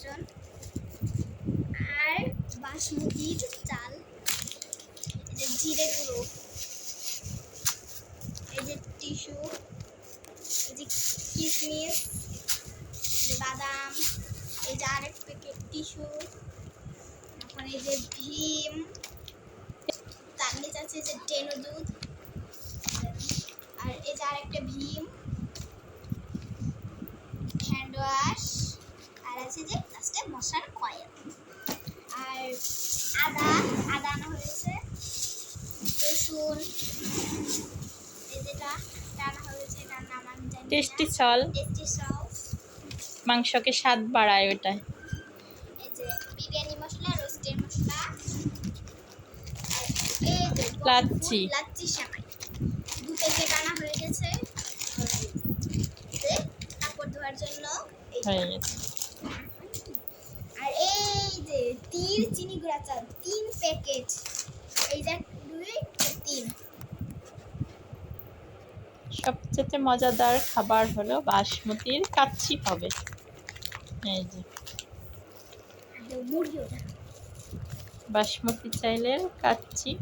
বেসন আর বাসমতির চাল, এই যে জিরে গুঁড়ো, এই যে টিস্যু, এই যে কিশমিশ বাদাম, এই যে আরেক প্যাকেট টিস্যু এখন এই যে ভীম, তার নিচে আছে যে টেনো দুধ, আর এই যে আরেকটা ভীম, হ্যান্ড ওয়াশ, আর আছে যে আদা আদা আনা হয়েছে রসুন এই যেটা এটা হয়েছে এটার নাম আমি জানি টেস্টি সল টেস্টি সস। মাংসকে স্বাদ বাড়ায় ওটায়। এই যে বিরিয়ানি মশলা রোস্টের মশলা এই যে লাচ্ছি। লাচ্ছি সেমাই দু প্যাকেট আনা হয়ে গেছে। কাপড় ধোয়ার জন্য হয়ে গেছে আর এই যে তীর চিনি গুঁড়া চাল তিন প্যাকেট এই দেখ দুই তিন। সবচেয়ে মজাদার খাবার হলো বাসমতির কাচ্চি হবে এই যে। বাসমতি চাইলের কাচ্চি।